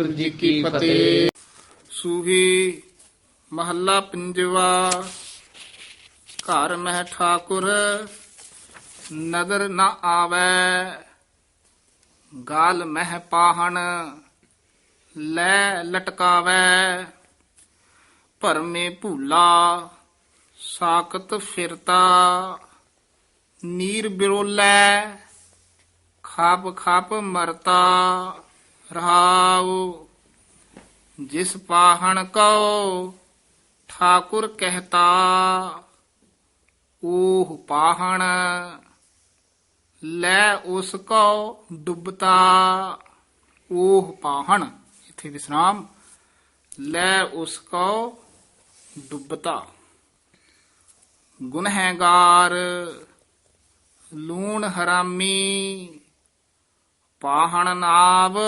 ਵਾਹਿਗੁਰੂ ਜੀ ਕੀ ਫਤਿਹ। ਸੂਹੀ ਮਹੱਲਾ ਪੰਜਵਾ। ਘਰ ਮਹਿ ਠਾਕੁਰ ਨਦਰ ਨ ਆਵੈ। ਗਾਲ ਮਹਿ ਪਾਹਣ ਲੈ ਲਟਕਾਵੈ। ਭਰਮੇ ਭੂਲਾ ਸਾਖਤ ਫਿਰਤਾ। ਨੀਰ ਬਿਰੋਲੈ ਖਾਪ ਖਾਪ ਮਰਤਾ। ਰਹਾਉ, ਜਿਸ ਪਾਹਣ ਕਉ, ਠਾਕੁਰ ਕਹਿਤਾ ਓਹ ਪਾਹਣ, ਲੈ ਉਸ ਕਉ ਡੁੱਬਤਾ ਓਹ ਪਾਹਣ, ਇਥੇ ਵਿਸਰਾਮ, ਲੈ ਉਸ ਕਉ ਡੁੱਬਤਾ। ਗੁਨਹਗਾਰ ਲੂਣ ਹਰਾਮੀ ਪਾਹਣ ਨਾਵ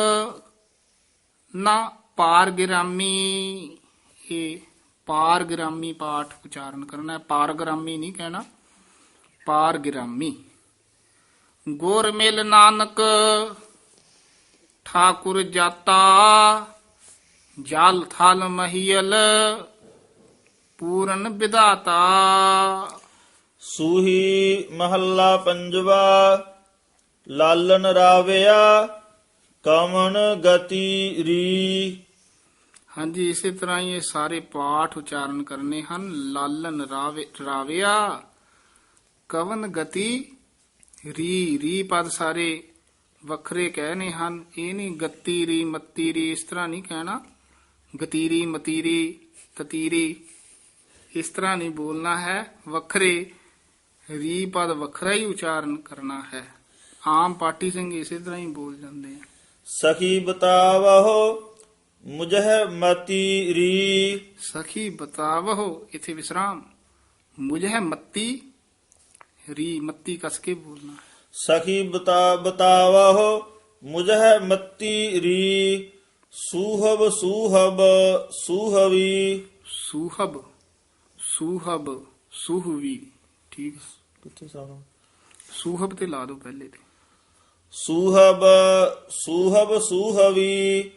ਨਾ ਪਾਰਗ੍ਰਾਮੀ। ਇਹ ਪਾਰਗ੍ਰਾਮੀ ਪਾਠ ਉਚਾਰਨ ਕਰਨਾ ਹੈ। ਪਾਰਗ੍ਰਾਮੀ ਨਹੀਂ ਕਹਿਣਾ। ਪਾਰਗ੍ਰਾਮੀ। ਗੁਰ ਮਿਲ ਨਾਨਕ ਠਾਕੁਰ ਜਾਤਾ, ਜਲ ਥਲ ਮਹੀਲ ਪੂਰਨ ਵਿਦਾਤਾ ਸੂਹੀ ਮਹੱਲਾ ਪੰਜਵਾ ਲਾਲਨ ਰਾਵਿਆ ਕਮਨ ਗਤੀ ਰੀ। ਹਾਂਜੀ, ਇਸੇ ਤਰ੍ਹਾਂ ਹੀ ਇਹ ਸਾਰੇ ਪਾਠ ਉਚਾਰਨ ਕਰਨੇ ਹਨ। ਲਾਲਨ ਰਾਵੇ ਰਾਵਿਆ ਕਵਨ ਗਤੀ ਰੀ। ਰੀ ਪਦ ਸਾਰੇ ਵੱਖਰੇ ਕਹਿਣੇ ਹਨ। ਇਹ ਨਹੀਂ ਗਤੀ ਰੀ, ਮਤੀ ਰੀ, ਇਸ ਤਰ੍ਹਾਂ ਨਹੀਂ ਕਹਿਣਾ। ਗਤੀਰੀ ਮਤੀਰੀ ਤਤੀਰੀ ਇਸ ਤਰ੍ਹਾਂ ਨਹੀਂ ਬੋਲਣਾ ਹੈ। ਵੱਖਰੇ ਰੀ ਪਦ ਵੱਖਰਾ ਹੀ ਉਚਾਰਨ ਕਰਨਾ ਹੈ। ਆਮ ਪਾਟੀ ਸਿੰਘ ਇਸੇ ਤਰ੍ਹਾਂ ਹੀ ਬੋਲ ਜਾਂਦੇ ਆ। ਸਖੀ ਬਤਾਵਹੁ ਮੁਝਹਿ ਮਤੀ ਰੀ। ਸਖੀ ਬਤਾਵਹੁ ਇਥੇ ਵਿਸਰਾਮ। ਮੁਝੇ ਮੱਤੀ ਰੀ ਮੱਤੀ ਕਸ ਕੇ ਬੋਲਣਾ। ਸਖੀ ਬਤਾ ਬਤਾਵਹੁ ਮੁਝਹਿ ਮਤੀ ਰੀ। ਸੂਹਬ ਸੂਹਬ ਸੂਹਵੀ। ਸੂਹਬ ਸੂਹਬ ਸੂਹਵੀ। ਠੀਕ। ਕਿੱਥੇ ਸਾਰਾ? ਸੂਹਬ ਤੇ ਲਾ ਦਿਓ ਪਹਿਲੇ ਤੇ। ਸੂਹਬ ਸੂਹਬ ਸੂਹਵੀ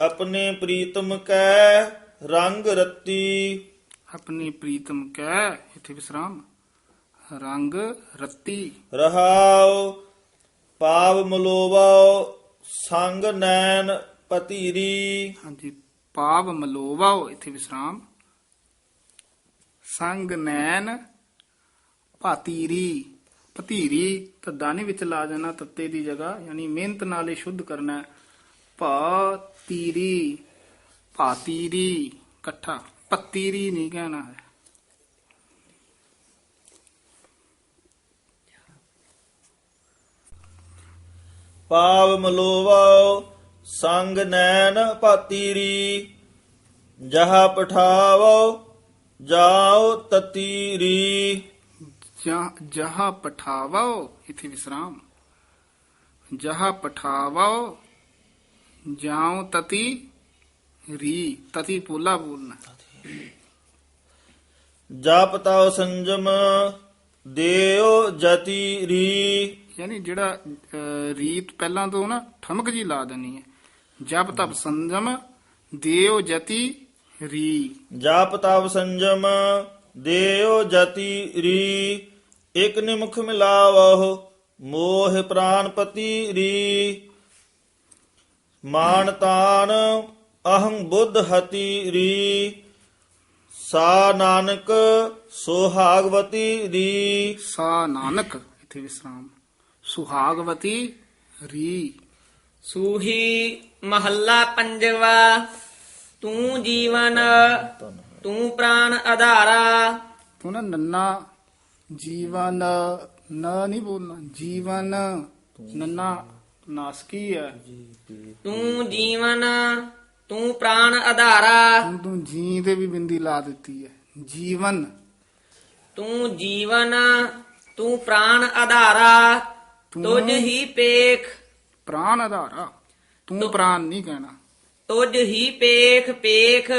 ਆਪਣੇ ਪ੍ਰੀਤਮ ਕੈ ਰੰਗ ਰੱਤੀ। ਆਪਣੀ ਪ੍ਰੀਤਮ ਕੈ ਇਥੇ ਵਿਸਰਾਮ ਰੰਗ ਰੱਤੀ। ਰਹਾਉ ਪਾਵ ਮਲੋਵਾਉ ਸੰਗ ਨੈਣ ਪਤੀਰੀ। ਹਾਂਜੀ ਪਾਵ ਮਲੋਵਾਓ ਇਥੇ ਵਿਸਰਾਮ ਸੰਗ ਨੈਣ ਭਾਤੀਰੀ ਭਤੀਰੀ ਤਦਾਨੀ ਵਿੱਚ ਲਾ ਜਾਣਾ ਤੱਤੇ ਦੀ ਜਗ੍ਹਾ, ਯਾਨੀ ਮਿਹਨਤ ਨਾਲ ਇਹ ਸ਼ੁੱਧ ਕਰਨਾ ਹੈ। ਭਾਤੀਰੀ ਭਾਤੀਰੀ ਇਕੱਠਾ। ਪਤੀਰੀ ਨਹੀਂ ਕਹਿਣਾ ਹੈ। ਪਾਵ ਮਲੋਵਾਉ ਸੰਗ ਨੈਣ ਪਾਤੀਰੀ। ਜਹਾ ਪਠਾਵੋ, ਜਾਓ ਤਤੀਰੀ। ਜਹਾ ਪਠਾਵਾਓ ਇਥੇ ਵਿਸਰਾਮ। ਜਹਾ ਪਠਾਵਾਓ ਜਾਉ ਤਤੀ ਰੀ ਤਤੀ ਪੋਲਾ ਬੋਲਣਾ ਜਪ ਤਉ ਸੰਜਮ ਦੇਉ ਜਤੀ ਰੀ। ਯਾਨੀ ਜਿਹੜਾ ਰੀਤ ਪਹਿਲਾਂ ਤੋਂ ਨਾ ਠਮਕ ਜੀ ਲਾ ਦੇਣੀ ਹੈ। ਜਬ ਤਬ ਸੰਜਮ ਦੇਵ ਜਤੀ ਰੀ। ਜਾਪ ਤਵ ਸੰਜਮ ਦੇਉ ਜਤੀ ਰੀ। ਇਕ ਨਿਮਖ ਮਿਲਾਵਹੁ ਮੋਹ ਪ੍ਰਾਨਪਤੀ ਰੀ। ਮਾਨ ਤਾਨ ਅਹੰ ਬੁੱਧ ਹਤੀ ਰੀ। ਸਾ ਨਾਨਕ ਸੋਹਾਗਵਤੀ ਰੀ। ਸਾ ਨਾਨਕ ਇਥੇ ਵਿਸਰਾਮ। ਸੁਹਾਗਵਤੀ ਰੀ। ਸੂਹੀ ਮਹੱਲਾ ਪੰਜਵਾ ਤੂੰ ਜੀਵਨ ਤੂੰ ਪ੍ਰਾਨ ਆਧਾਰਾ। ਤੂੰ ਨਾ ਨੰਨਾ ਜੀਵਨ ਨਾ ਨਹੀਂ ਬੋਲਣਾ ਜੀਵਨ ਨੰਨਾ ਨਾਸਕੀ ਹੈ? ਤੂੰ ਜੀਵਨ ਤੂੰ ਪ੍ਰਾਨ ਆਧਾਰਾ। ਤੂੰ ਜੀ ਤੇ ਵੀ ਬਿੰਦੀ ਲਾ ਦਿੱਤੀ ਹੈ। ਜੀਵਨ। ਤੂੰ ਜੀਵਨ ਤੂੰ ਪ੍ਰਾਨ ਆਧਾਰਾ। ਤੂੰ- ਤੁਝ ਹੀ ਪੇਖ। ਪ੍ਰਾਨ ਆਧਾਰਾ। ਤੂੰ ਪ੍ਰਾਨ ਨਹੀਂ ਕਹਿਣਾ। ਤੁਝ ਹੀ ਪੇਖ ਪੇਖ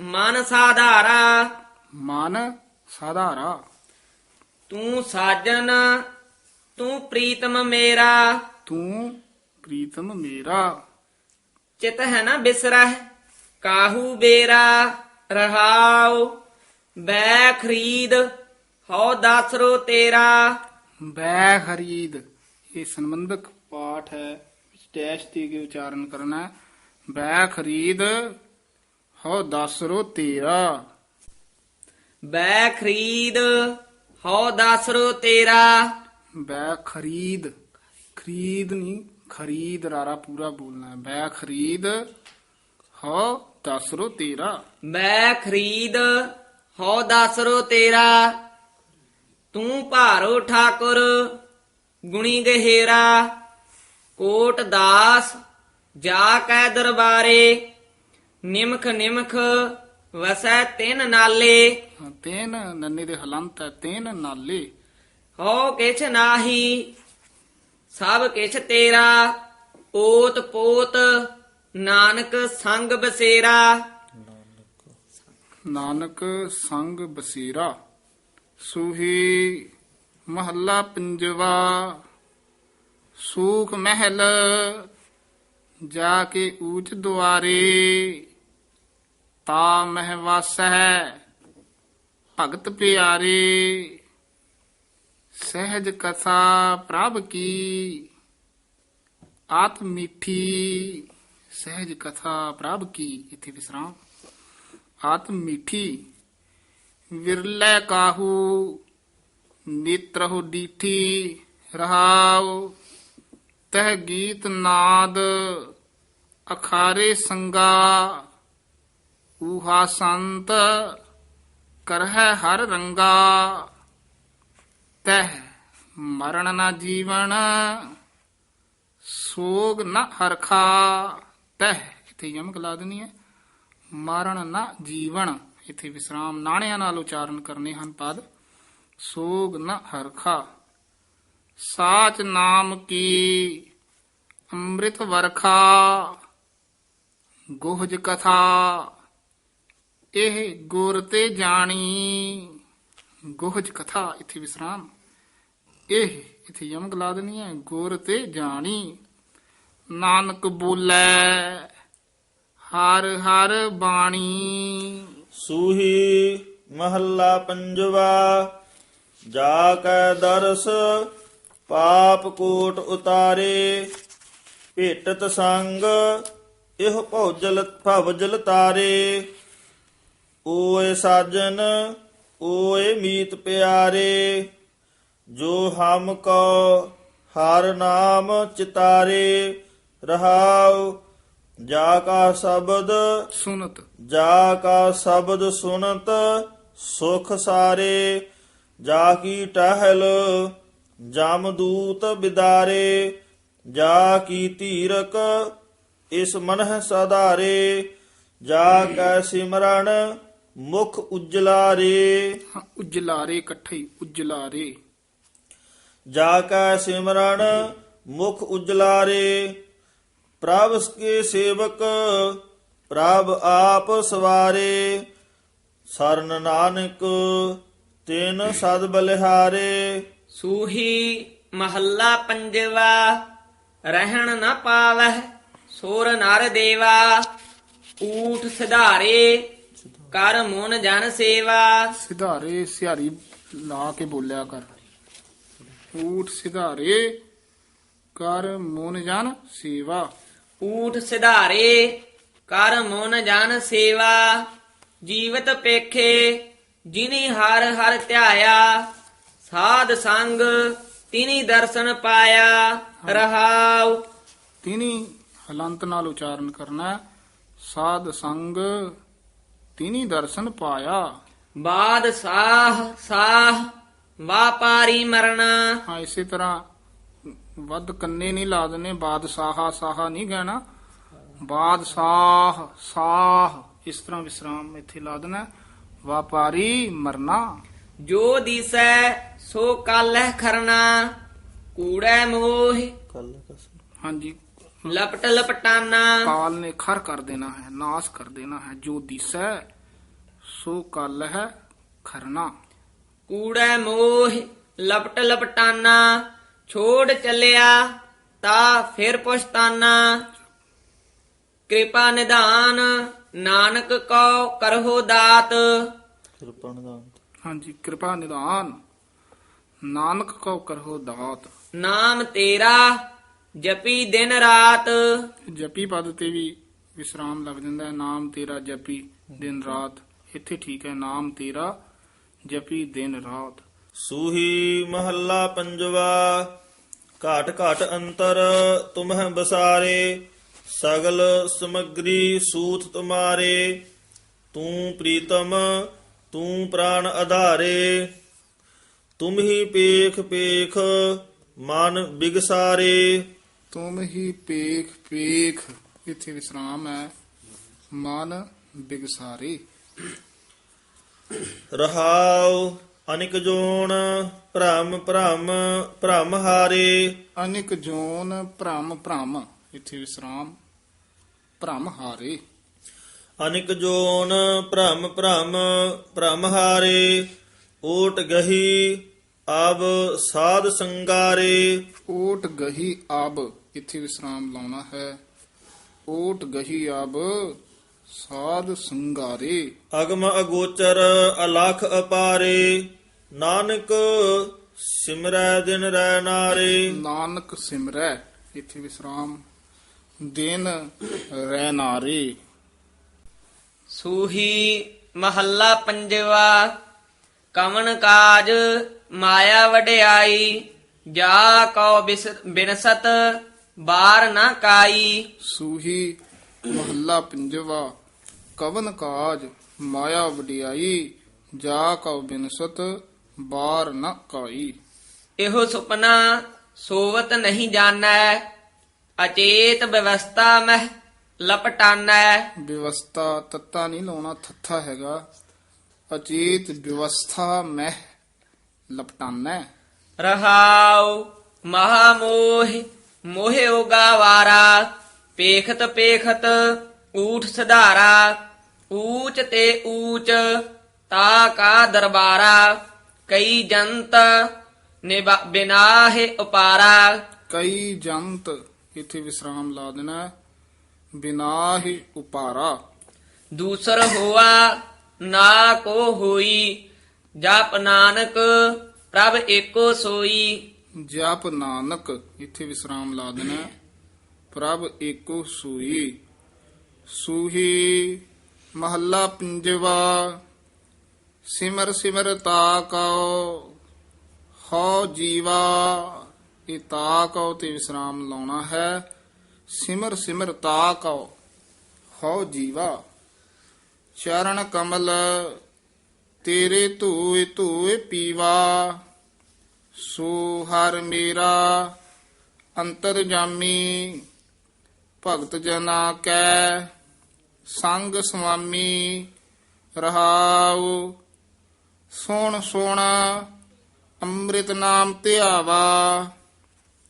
ਮਨ ਸਾਧਾਰਾ। ਮਨ ਸਾਧਾਰਾ। ਤੂੰ ਸਾਜਨ ਤੂੰ ਪ੍ਰੀਤਮ ਮੇਰਾ। ਤੂੰ ਪ੍ਰੀਤਮ ਮੇਰਾ। ਚਿਤ ਹੈ ਨਾ ਬਿਸਰਹਿ ਕਾਹੂ ਬੇਰਾ? ਰਹਾਉ ਬੈ ਖਰੀਦ ਹਉ ਦਾਸਰੋ ਤੇਰਾ। ਬੈ ਖਰੀਦ ਇਹ ਸੰਬੰਧਕ ਪਾਠ ਹੈ ਵਿੱਚ ਡੈਸ਼ ਦੇ ਕੇ ਉਚਾਰਨ ਕਰਨਾ ਹੈ। ਬੈ ਖਰੀਦ ਹੋ ਦਸਰੋ ਤੇਰਾ। ਬੈ ਖਰੀਦ ਹਉ ਦਾਸਰੋ ਤੇਰਾ। ਬੈ ਖਰੀਦ ਖਰੀਦ ਨਹੀਂ ਖਰੀਦ ਰਾਰਾ ਪੂਰਾ ਬੋਲਣਾ ਹੈ। ਬੈ ਖਰੀਦ ਹੋ ਦਸਰੋ ਤੇਰਾ। ਮੈਂ ਖਰੀਦ ਹਉ ਦਾਸਰੋ ਤੇਰਾ। ਤੂੰ ਭਾਰੋ ਠਾਕੁਰ ਗੁਣੀ ਗਹਿਰਾ। ਕੋਟ ਦਾਸ ਜਾ ਕੈ ਦਰਬਾਰੇ ਨਿਮਖ ਨਿਮਖ ਵਸੈ ਤਿਨ ਨਾਲੇ। ਹਾਂ, ਤੇਨ ਨੰਨੇ ਦੇ ਹਲੰਤ ਹੈ ਤੇਨ ਨਾਲੇ। ਹਉ ਕਿਛ ਨਾਹੀ ਸਭ ਕਿਛ ਤੇਰਾ। ਓਤ ਪੋਤ ਨਾਨਕ ਸੰਗ ਬਸੇਰਾ। ਨਾਨਕ ਸੰਗ ਬਸੇਰਾ ਸੂਹੀ ਮਹੱਲਾ ਪੰਜਵਾ। ਸੂਖ ਮਹਿਲ ਜਾ ਕੇ ਊਚ ਦੁਆਰੇ। ਤਾ ਮਹਿ ਵਾਸੈ ਭਗਤ ਪਿਆਰੇ ਸਹਿਜ ਕਥਾ ਪ੍ਰਭ ਕੀ ਆਤ ਮਿੱਠੀ ਸਹਿਜ ਕਥਾ ਪ੍ਰਭ ਕੀ ਇਥੇ ਵਿਸਰਾਮ ਆਤ ਮਿੱਠੀ ਵਿਰਲੇ ਕਾਹੂ ਨੇਤਰਹੁ ਡੀਠੀ ਰਹਾਉ ਤਹ ਗੀਤ ਨਾਦ ਅਖਾਰੇ ਸੰਗਾ ਊਹਾ ਸੰਤ ਕਰਹਿ ਹਰ ਰੰਗਾ। ਤਹ ਮਰਨ ਨਾ ਜੀਵਨ, ਸੋਗ ਨਾ ਹਰਖਾ। ਤਹਿ ਇਥੇ ਯਮਕ ਲਾ ਦੇਣੀ ਹੈ ਮਰਨ ਨਾ ਜੀਵਨ, ਇਥੇ ਵਿਸਰਾਮ ਨਾਣਿਆਂ ਨਾਲ ਉਚਾਰਨ ਕਰਨੇ ਹਨ ਪਦ। ਸੋਗ ਨ ਹਰਖਾ। ਸਾਚ ਨਾਮ ਕੀ, ਅੰਮ੍ਰਿਤ ਵਰਖਾ। ਗੋਹਜ ਕਥਾ। ਇਹ ਗੁਰ ਤੇ ਜਾਣੀ। ਗੋਹਜ ਕਥਾ ਇਥੇ ਵਿਸਰਾਮ। ਇਹ ਇਥੇ ਯਮਕ ਲਾ ਦੇਣੀ ਹੈ, ਗੁਰ ਤੇ ਜਾਣੀ। ਨਾਨਕ ਬੋਲੇ, ਹਰ ਹਰ ਬਾਣੀ। ਸੂਹੀ ਮਹੱਲਾ ਪੰਜਵਾ, ਜਾ ਕੈ ਦਰਸ, ਪਾਪ ਕੋਟ ਉਤਾਰੇ। ਭੇਟਤ ਸੰਗ, ਇਹ ਭੌਜਲ ਭਵਜਲ ਤਾਰੇ। ਓਏ ਸਾਜਨ ਓਏ ਮੀਤ ਪਿਆਰੇ ਜੋ ਹਮ ਕੋ ਹਰ ਨਾਮ ਚਿਤਾਰੇ ਰਹਾਉ ਜਾ ਕਾ ਸ਼ਬਦ ਸੁਨਤ। ਜਾ ਕਾ ਸ਼ਬਦ ਸੁਨਤ ਸੁਖ ਸਾਰੇ ਜਾ ਕੀ ਟਹਿਲ ਜਮਦੂਤ ਬਿਦਾਰੇ ਜਾ ਕੀ ਧੀਰਕ ਇਸ ਮਨਹ ਸਦਾਰੇ ਜਾ ਕੈ ਸਿਮਰਨ ਮੁਖ ਉਜਲਾ ਰੇ ਹਾਂ, ਉਜਲਾਰੇ ਇਕੱਠੇ ਹੀ, ਉਜਲਾਰੇ। ਜਾ ਕੈ ਸਿਮਰਨ ਮੁਖ ਉਜਲਾ ਰੇ ਪ੍ਰਭ ਕੇ ਸੇਵਕ ਪ੍ਰਭ ਆਪ ਸਵਾਰੇ। ਸਰਨ ਨਾਨਕ ਤਿਨ ਸਦ ਬਲਿਹਾਰੇ। ਸੂਹੀ ਮਹੱਲਾ ਪੰਜਵਾ ਰਹਿਣ ਨਾ ਪਾਵਹਿ ਸੋਰ ਨਰ ਦੇਵਾ ਊਠ ਸਿਧਾਰੇ। ਕਰ ਮਨ ਜਨ ਸੇਵਾ। ਸਿਧਾਰੇ ਸਿਹਾਰੀ ਲਾ ਕੇ ਬੋਲਿਆ ਕਰ। ਊਠ ਸਿਧਾਰੇ ਕਰ ਮੋਨ ਜਨ ਸੇਵਾ। ਊਠ ਸਿਧਾਰੇ ਕਰ ਮਨ ਜਨ ਸੇਵਾ। ਜੀਵਤ ਪੇਖੇ ਜਿਨੀ ਹਰ ਹਰ ਧਿਆਇਆ। ਸਾਧ ਸੰਗ ਤਿਨੀ ਦਰਸ਼ਨ ਪਾਇਆ। ਰਹਾਉ। ਤਿਨੀ ਹਲੰਤ ਨਾਲ ਉਚਾਰਨ ਕਰਨਾ। ਸਾਧ ਸੰਗ ਤਿਨੀ ਦਰਸ਼ਨ ਪਾਇਆ। ਬਾਦ ਸਾਹ ਸਾਹ ਵਾਪਾਰੀ ਮਰਨਾ। ਹਾਂ ਇਸੇ ਤਰ੍ਹਾਂ ਵੱਧ ਕੰਨੇ ਨਹੀਂ ਲਾ ਦਨੇ ਬਾਦਸ਼ਾਹਾ ਸਾਹਾ ਨਹੀਂ ਕਹਿਣਾ ਬਾਦਸ਼ਾਹ ਸਾਹ ਇਸ ਤਰ੍ਹਾਂ ਵਿਸਰਾਮ ਇੱਥੇ ਲਾ ਦੇਣਾ ਵਪਾਰੀ ਮਰਨਾ। ਜੋ ਦਿਸੈ ਸੋ ਕਾਲਹਿ ਖਰਨਾ ਕੂੜੈ ਮੋਹ। ਹਾਂਜੀ। ਲਪਟ ਲਪਟਾਨਾ। ਕਾਲ ਨੇ ਖਰ ਕਰ ਦੇਣਾ ਹੈ ਨਾਸ ਕਰ ਦੇਣਾ ਹੈ ਜੋ ਦਿਸੈ ਸੋ ਕੱਲ ਹੈ ਖਰਨਾ। ਕੂੜੈ ਮੋਹ ਲਪਟ ਲਪਟਾਨਾ ਛੋੜ ਚੱਲਿਆ ਤਾ ਫਿਰ ਪੁਸ਼ਤਾਨਾ। ਕਿਰਪਾ ਨਿਧਾਨ ਨਾਨਕ ਕੋ ਕਰਹੁ ਦਾਤ। ਕਿਰਪਾ ਨਿਧਾਨ। ਹਾਂਜੀ ਕਿਰਪਾ ਨਿਦਾਨ ਨਾਨਕ ਕੋ ਕਰੋ ਦਾਤ। ਨਾਮ ਤੇਰਾ ਜਪੀ ਦਿਨ ਰਾਤ। ਜਪੀ ਪਦ ਤੇ ਵੀ ਵਿਸਰਾਮ ਲੱਗ ਜਾਂਦਾ ਹੈ। ਨਾਮ ਤੇਰਾ ਜਪੀ ਦਿਨ ਰਾਤ। ਇੱਥੇ ਠੀਕ ਹੈ ਨਾਮ ਤੇਰਾ ਜਪੀ ਦਿਨ ਰਾਤ। ਸੂਹੀ ਮਹੱਲਾ ਪੰਜਵਾ ਘਾਟ ਘਾਟ ਅੰਤਰ ਤੁਮਹਿ ਬਸਾਰੇ ਸਗਲ ਸਮਗਰੀ ਸੂਤ ਤੁਮਾਰੇ ਤੂੰ ਪ੍ਰੀਤਮ ਤੂੰ ਪ੍ਰਾਨ ਆਧਾਰੇ। ਤੁਮ ਹੀ ਪੇਖ ਪੇਖ ਮਨ ਬਿਗਸਾਰੇ। ਤੁਮ ਹੀ ਪੇਖ ਪੇਖ ਇੱਥੇ ਵਿਸਰਾਮ ਹੈ ਮਨ ਬਿਗਸਾਰੇ। ਰਹਾਉ ਅਨਿਕ ਜੋਨ ਭ੍ਰਮ ਭ੍ਰਮ ਭ੍ਰਮ ਹਾਰੇ। ਅਨਿਕ ਜੋਨ ਭ੍ਰਮ ਭ੍ਰਮ ਇੱਥੇ ਵਿਸਰਾਮ ਭ੍ਰਮ ਹਾਰੇ। ਅਨਿਕ ਜੋਨ ਭ੍ਰਮ ਭ੍ਰਮ ਭ੍ਰਮ ਹਾਰੇ ਓਟ ਗਹੀ ਅਬ ਸਾਧ ਸੰਗਾਰੇ। ਓਟ ਗਹੀ ਆਬ ਇੱਥੇ ਵਿਸਰਾਮ ਲਾਉਣਾ ਹੈ? ਓਟ ਗਹੀ ਆਬ ਸਾਧ ਸੰਗਾਰੇ। ਅਗਮ ਅਗੋਚਰ ਅਲਖ ਅਪਾਰੇ ਨਾਨਕ ਸਿਮਰੈ ਦਿਨ ਰਹਿ ਨਾਰੇ। ਨਾਨਕ ਸਿਮਰੈ ਇੱਥੇ ਵਿਸਰਾਮ ਦਿਨ ਰਹਿ ਨਾਰੇ। ਸੂਹੀ ਮਹੱਲਾ ਪੰਜਵਾ ਕਵਨ ਕਾਜ ਮਾਇਆ ਵਡਿਆਈ ਜਾ ਕਉ ਬਿਨਸਤ ਬਾਰ ਨਾ ਕਾਈ। ਸੂਹੀ ਮਹੱਲਾ ਪੰਜਵਾ ਕਵਨ ਕਾਜ ਮਾਇਆ ਵਡਿਆਈ ਜਾ ਕਉ ਬਿਨਸਤ ਬਾਰ ਨ ਕਾਈ। ਇਹੋ ਸੁਪਨਾ ਸੋਵਤ ਨਹੀਂ ਜਾਣੈ ਅਚੇਤ ਵਿਵਸਥਾ ਮਹਿ ਲਪਟਾਨੈ। ਵਿਵਸਥਾ ਤੱਤਾ ਨਹੀਂ ਲਾਉਣਾ ਥੱਥਾ ਹੈਗਾ। ਅਚੇਤ ਵਿਵਸਥਾ ਮਹਿ ਲਪਟਾਨਾ। ਰਹਾਉ ਮਹਾ ਮੋਹ ਮੋਹਿ ਉਗਾਵਾਰਾ ਪੇਖਤ ਪੇਖਤ ਊਠ ਸਧਾਰਾ ਊਚ ਤੇ ਊਚ ਤਾ ਕਾ ਦਰਬਾਰਾ ਕਈ ਜੰਤ ਬਿਨਾਹਿ ਉਪਾਰਾ। ਕਈ ਜੰਤ ਇਥੇ ਵਿਸਰਾਮ ਲਾ ਦੇਣਾ ਬਿਨਾ ਹੀ ਉਪਾਰਾ। ਦੂਸਰ ਹੋਆ ਨਾ ਕੋ ਹੋਈ ਜਪ ਨਾਨਕ ਪ੍ਰਭ ਏਕੋ ਸੋਈ। ਜਪ ਨਾਨਕ, ਇਥੇ ਵਿਸਰਾਮ ਲਾ ਦੇਣਾ। ਪ੍ਰਭ ਏਕੋ ਸੂਈ। ਸੂਹੀ ਮਹੱਲਾ ਪੰਜਵਾ। ਸਿਮਰ ਸਿਮਰ ਤਾਕਉ ਹਉ ਜੀਵਾ। ਇਹ ਤਾਕਉ ਤੇ ਵਿਸਰਾਮ ਲਾਉਣਾ ਹੈ। ਸਿਮਰ ਸਿਮਰ ਤਾਕਉ ਹਉ ਜੀਵਾ। ਚਰਨ ਕਮਲ, ਤੇਰੇ ਧੂਏ ਧੂਏ ਪੀਵਾ। ਸੋ ਹਰ ਮੇਰਾ ਅੰਤਰ ਜਾਮੀ ਭਗਤ ਜਨਾ ਕੈ, ਸੰਗ ਸੁਆਮੀ ਰਹਾਉ। ਸੋਣ ਸੋਣਾ ਅੰਮ੍ਰਿਤ ਨਾਮ ਧਿਆਵਾ,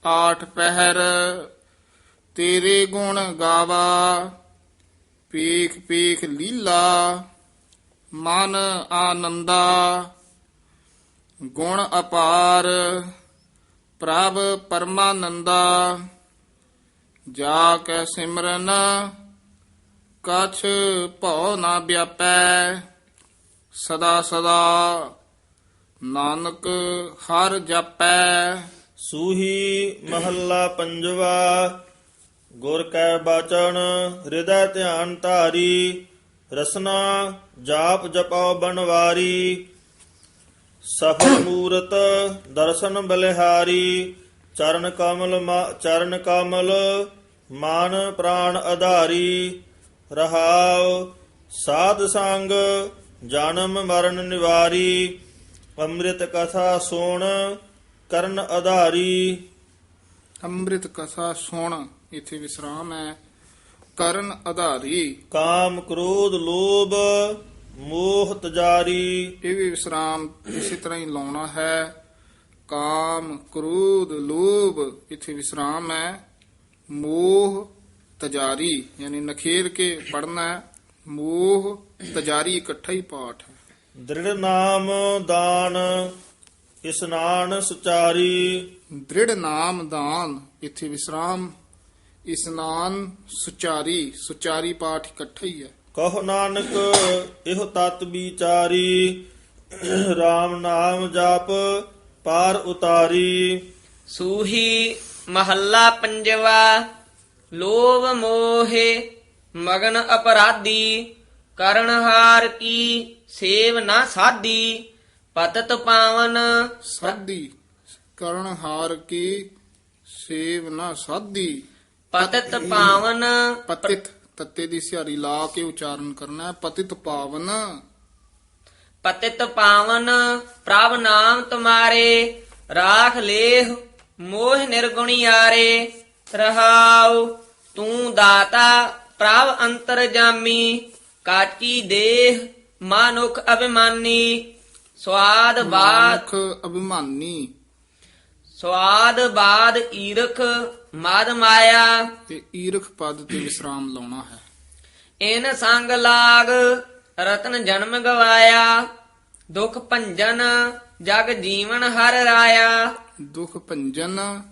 ਆਠ ਪਹਿਰ ਤੇਰੇ ਗੁਣ ਗਾਵਾ। ਪੀਖ ਪੀਖ ਲੀਲਾ, ਮਨ ਆਨੰਦਾ। ਗੁਣ ਅਪਾਰ, ਪ੍ਰਭ ਪਰਮਾਨੰਦਾ, ਜਾ ਕੈ ਸਿਮਰਨ, ਕਛ ਭਉ ਨਾ ਵਿਆਪੈ, ਸਦਾ ਸਦਾ ਨਾਨਕ ਹਰ ਜਪੈ। ਸੂਹੀ ਮਹੱਲਾ ਪੰਜਵਾ, ਗੁਰ ਕੈ ਬਚਨ, ਹਿਰਦੈ ਧਿਆਨ ਧਾਰੀ, ਰਸਨਾ ਜਾਪ ਜਪਉ ਬਨਵਾਰੀ ਸਫਲ ਮੂਰਤ ਦਰਸ਼ਨ ਬਲਿਹਾਰੀ ਚਰਨ ਕਮਲ ਚਰਨ ਕਮਲ ਮਨ ਪ੍ਰਾਣ ਆਧਾਰੀ। ਰਹਾਉ ਸਾਧ ਸੰਗ ਜਨਮ ਮਰਨ ਨਿਵਾਰੀ। ਅੰਮ੍ਰਿਤ ਕਥਾ ਸੁਣ ਕਰਨ ਆਧਾਰੀ। ਅੰਮ੍ਰਿਤ ਕਥਾ ਸੁਣ ਇਥੇ ਵਿਸਰਾਮ ਹੈ। ਕਰਨ ਆਧਾਰੀ। ਕਾਮ ਕ੍ਰੋਧ ਲੋਭ ਮੋਹ ਤਜਾਰੀ। ਇਹ ਵੀ ਵਿਸਰਾਮ ਇਸੇ ਤਰ੍ਹਾਂ ਹੀ ਲਾਉਣਾ ਹੈ। ਕਾਮ ਕ੍ਰੋਧ ਲੋਭ ਇਥੇ ਵਿਸਰਾਮ ਹੈ। ਮੋਹ ਤਜਾਰੀ ਯਾਨੀ ਨਖੇਰ ਕੇ ਪੜਨਾ ਹੈ। ਮੋਹ ਤਜਾਰੀ ਇਕੱਠਾ ਹੀ ਪਾਠ ਹੈ। ਦ੍ਰਿੜ ਨਾਮ ਦਾਨ ਇਸਨਾਨ ਸੁਚਾਰੀ। ਦ੍ਰਿੜ ਨਾਮ ਦਾਨ ਇਥੇ ਵਿਸਰਾਮ ਇਸਨਾਨ ਸੁਚਾਰੀ ਸੁਚਾਰੀ ਪਾਠ ਇਕੱਠਾ ਹੀ ਹੈ। ਕਹੋ ਨਾਨਕ ਇਹੋ ਤਤ ਵਿਚਾਰੀ। RAM ਨਾਮ ਜਪ ਪਾਰ ਉਤਾਰੀ। ਸੂਹੀ ਮਹੱਲਾ ਪੰਜਵਾ ਲੋਭ ਮੋਹੇ ਮਗਨ ਅਪਰਾਧੀ। ਕਰਨਹਾਰ ਕੀ ਸੇਵ ਨਾ ਸਾਦੀ ਪਤਤ ਪਾਵਨ ਸਾਦੀ ਕਰਨ ਹਾਰ ਕੀ ਸੇਵ ਨਾ ਸਾਦੀ ਪਤਤ ਪਾਵਨ ਪਤਿਤ ਤੱਤੇ ਦੀ ਸਿਹਾਰੀ ਲਾ ਕੇ ਉਚਾਰਨ ਕਰਨਾ ਹੈ। ਪਤਿਤ ਪਾਵਨ। ਪਤਿਤ ਪਾਵਨ ਪ੍ਰਭ ਨਾਮ ਤੁਮਾਰੇ ਰਾਖ ਲੇਹ ਮੋਹ ਨਿਰਗੁਣਿਆਰੇ ਰਹਾਉ ਤੂੰ ਦਾਤਾ ਪ੍ਰਭ ਅੰਤਰ ਜਾਮੀ ਕਾਚੀ ਦੇਹ ਮਾਨੁਖ ਅਭਿਮਾਨੀ ਸਵਾਦ ਬਾਦ ਮੁਖ ਅਭਿਮਾਨੀ। ਸਵਾਦ ਬਾਦ ਈਰਖ ਮਦ ਮਾਇਆ। ਤੇ ਈਰਖ ਪਦ ਤੇ ਵਿਸਰਾਮ ਲਾਉਣਾ ਹੈ। ਇਨ ਸੰਗ ਲਾਗ ਰਤਨ ਜਨਮ ਗਵਾਇਆ। ਦੁਖ ਭੰਜਨ ਜਗ ਜੀਵਨ ਹਰ ਰਾਇਆ। ਦੁਖ ਭੰਜਨ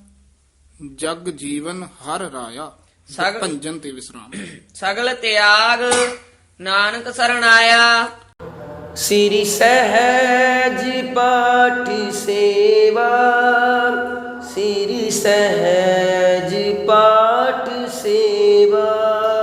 ਜਗ ਜੀਵਨ ਹਰ ਰਾਇਆ। ਸਗ- ਭੰਜਨ ਤੇ ਵਿਸਰਾਮ। ਸਗਲ ਤਿਆਗ ਨਾਨਕ ਸਰਣਾਇਆ। ਸ੍ਰੀ ਸਹਿਜ ਪਾਠ ਸੇਵਾ। ਸਿਰ ਸਹਿਜ ਪਾਠ ਸੇਵਾ।